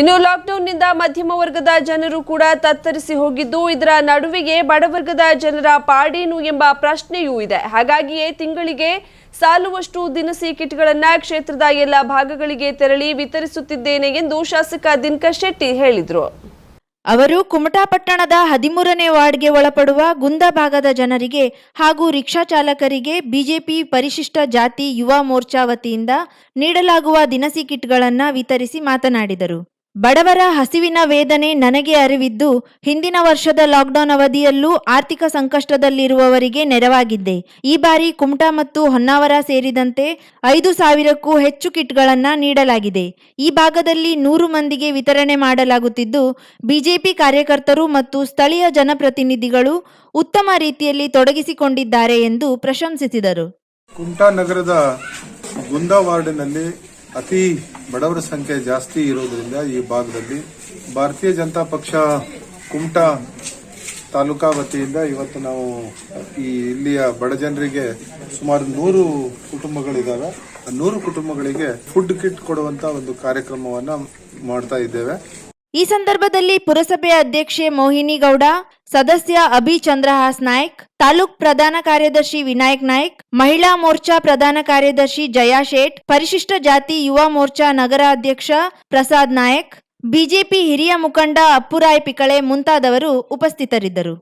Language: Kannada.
ಇನ್ನು ಲಾಕ್ಡೌನ್ನಿಂದ ಮಧ್ಯಮ ವರ್ಗದ ಜನರು ಕೂಡ ತತ್ತರಿಸಿ ಹೋಗಿದ್ದು, ಇದರ ನಡುವೆಗೆ ಬಡವರ್ಗದ ಜನರ ಪಾಡೇನು ಎಂಬ ಪ್ರಶ್ನೆಯೂ ಇದೆ. ಹಾಗಾಗಿಯೇ ತಿಂಗಳಿಗೆ ಸಾಲುವಷ್ಟು ದಿನಸಿ ಕಿಟ್ಗಳನ್ನು ಕ್ಷೇತ್ರದ ಎಲ್ಲ ಭಾಗಗಳಿಗೆ ತೆರಳಿ ವಿತರಿಸುತ್ತಿದ್ದೇನೆ ಎಂದು ಶಾಸಕ ದಿನಕರ್ ಶೆಟ್ಟಿ ಹೇಳಿದರು. ಅವರು ಕುಮಟಾ ಪಟ್ಟಣದ ಹದಿಮೂರನೇ ವಾರ್ಡ್ಗೆ ಒಳಪಡುವ ಗುಂದ ಭಾಗದ ಜನರಿಗೆ ಹಾಗೂ ರಿಕ್ಷಾ ಚಾಲಕರಿಗೆ ಬಿಜೆಪಿ ಪರಿಶಿಷ್ಟ ಜಾತಿ ಯುವ ಮೋರ್ಚಾ ವತಿಯಿಂದ ನೀಡಲಾಗುವ ದಿನಸಿ ಕಿಟ್ಗಳನ್ನು ವಿತರಿಸಿ ಮಾತನಾಡಿದರು. ಬಡವರ ಹಸಿವಿನ ವೇದನೆ ನನಗೆ ಅರಿವಿದ್ದು, ಹಿಂದಿನ ವರ್ಷದ ಲಾಕ್ಡೌನ್ ಅವಧಿಯಲ್ಲೂ ಆರ್ಥಿಕ ಸಂಕಷ್ಟದಲ್ಲಿರುವವರಿಗೆ ನೆರವಾಗಿದ್ದೆ. ಈ ಬಾರಿ ಕುಮಟಾ ಮತ್ತು ಹೊನ್ನಾವರ ಸೇರಿದಂತೆ ಐದು ಸಾವಿರಕ್ಕೂ ಹೆಚ್ಚು ಕಿಟ್ಗಳನ್ನು ನೀಡಲಾಗಿದೆ. ಈ ಭಾಗದಲ್ಲಿ ನೂರು ಮಂದಿಗೆ ವಿತರಣೆ ಮಾಡಲಾಗುತ್ತಿದ್ದು, ಬಿಜೆಪಿ ಕಾರ್ಯಕರ್ತರು ಮತ್ತು ಸ್ಥಳೀಯ ಜನಪ್ರತಿನಿಧಿಗಳು ಉತ್ತಮ ರೀತಿಯಲ್ಲಿ ತೊಡಗಿಸಿಕೊಂಡಿದ್ದಾರೆ ಎಂದು ಪ್ರಶಂಸಿಸಿದರು. ಕುಮಟಾ ನಗರದ ವಾರ್ಡಿನಲ್ಲಿ ಅತಿ ಬಡವರ ಸಂಖ್ಯೆ ಜಾಸ್ತಿ ಇರೋದ್ರಿಂದ ಈ ಭಾಗದಲ್ಲಿ ಭಾರತೀಯ ಜನತಾ ಪಕ್ಷ ಕುಮಟಾ ತಾಲೂಕಾ ವತಿಯಿಂದ ಇವತ್ತು ನಾವು ಈ ಇಲ್ಲಿಯ ಬಡ ಜನರಿಗೆ ಸುಮಾರು ನೂರು ಕುಟುಂಬಗಳಿದ್ದಾವೆ. ನೂರು ಕುಟುಂಬಗಳಿಗೆ ಫುಡ್ ಕಿಟ್ ಕೊಡುವಂತ ಒಂದು ಕಾರ್ಯಕ್ರಮವನ್ನ ಮಾಡ್ತಾ ಇದ್ದೇವೆ. ಈ ಸಂದರ್ಭದಲ್ಲಿ ಪುರಸಭೆ ಅಧ್ಯಕ್ಷೆ ಮೋಹಿನಿ ಗೌಡ ಸದಸ್ಯ ಅಭಿ ಚಂದ್ರಹಾಸ್ ನಾಯ್ಕ್, ತಾಲೂಕ್ ಪ್ರಧಾನ ಕಾರ್ಯದರ್ಶಿ ವಿನಾಯಕ್ ನಾಯ್ಕ್, ಮಹಿಳಾ ಮೋರ್ಚಾ ಪ್ರಧಾನ ಕಾರ್ಯದರ್ಶಿ ಜಯಾ ಶೇಟ್, ಪರಿಶಿಷ್ಟ ಜಾತಿ ಯುವ ಮೋರ್ಚಾ ನಗರ ಅಧ್ಯಕ್ಷ ಪ್ರಸಾದ್ ನಾಯಕ್, ಬಿಜೆಪಿ ಹಿರಿಯ ಮುಖಂಡ ಅಪ್ಪುರಾಯ್ ಪಿಕಳೆ ಮುಂತಾದವರು ಉಪಸ್ಥಿತರಿದ್ದರು.